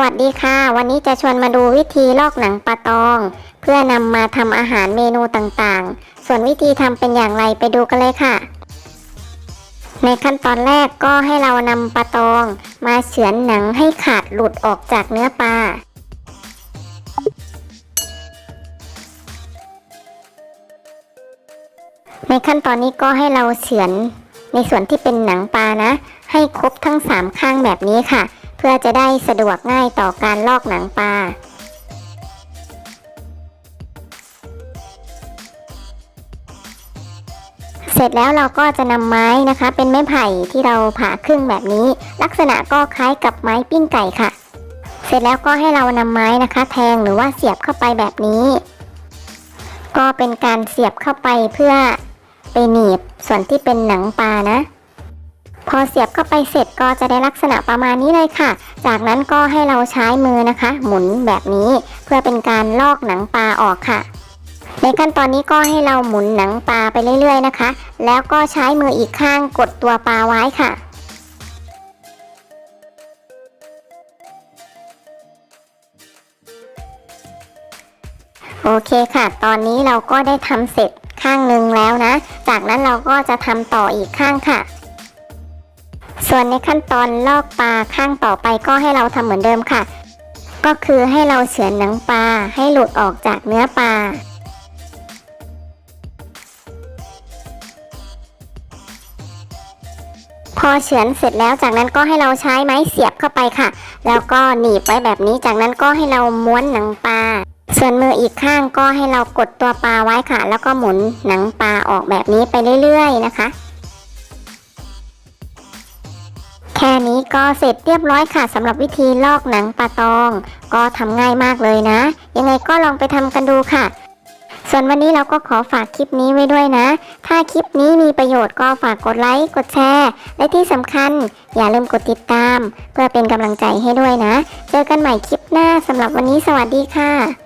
วัสดีค่ะ วันนี้จะชวนมาดูวิธีลอกหนังปลาตอง เพื่อนำมาทำอาหารเมนูต่างๆ ส่วนวิธีทำเป็นอย่างไรไปดูกันเลยค่ะ ในขั้นตอนแรกก็ให้เรานำปลาตอง มาเฉือนหนังให้ขาดหลุดออกจากเนื้อปลาในขั้นตอนนี้ก็ให้เราเฉือนในส่วนที่เป็นหนังปลานะ ให้ครบทั้งสามข้างแบบนี้ค่ะ เพื่อจะได้สะดวกง่ายต่อการลอกหนังปลาเสร็จแล้วเราก็จะนำไม้นะคะ เป็นไม้ไผ่ที่เราผ่าครึ่งแบบนี้ ลักษณะก็คล้ายกับไม้ปิ้งไก่ค่ะ เสร็จแล้วก็ให้เรานำไม้นะคะ แทงหรือว่าเสียบเข้าไปแบบนี้ ก็เป็นการเสียบเข้าไปเพื่อไปหนีบส่วนที่เป็นหนังปลานะ พอเสียบเข้าไปเสร็จก็จะได้ลักษณะประมาณนี้เลยค่ะ จากนั้นก็ให้เราใช้มือนะคะ หมุนแบบนี้เพื่อเป็นการลอกหนังปลาออกค่ะ ในขั้นตอนนี้ก็ให้เราหมุนหนังปลาไปเรื่อยๆนะคะ แล้วก็ใช้มืออีกข้างกดตัวปลาไว้ค่ะโอเคค่ะ ตอนนี้เราก็ได้ทำเสร็จข้างหนึ่งแล้วนะ จากนั้นเราก็จะทำต่ออีกข้างค่ะ ส่วนในขั้นตอนลอกปลาข้างต่อไปก็ให้เราทำเหมือนเดิมค่ะ ก็คือให้เราเฉือนหนังปลาให้หลุดออกจากเนื้อปลาพอเฉือนเสร็จแล้วจากนั้นก็ให้เราใช้ไม้เสียบเข้าไปค่ะ แล้วก็หนีบไว้แบบนี้จากนั้นก็ให้เราม้วนหนังปลาส่วนมืออีกข้างก็ให้เรากดตัวปลาไว้ค่ะ แล้วก็หมุนหนังปลาออกแบบนี้ไปเรื่อย ๆ นะคะ แค่นี้ก็เสร็จเรียบร้อยค่ะสำหรับวิธีลอกหนังปลาตอง ก็ทำง่ายมากเลยนะ ยังไงก็ลองไปทำกันดูค่ะ ส่วนวันนี้เราก็ขอฝากคลิปนี้ไว้ด้วยนะ ถ้าคลิปนี้มีประโยชน์ก็ฝากกดไลค์กดแชร์และที่สำคัญ อย่าลืมกดติดตาม เพื่อเป็นกำลังใจให้ด้วยนะ เจอกันใหม่คลิปหน้าสำหรับวันนี้สวัสดีค่ะ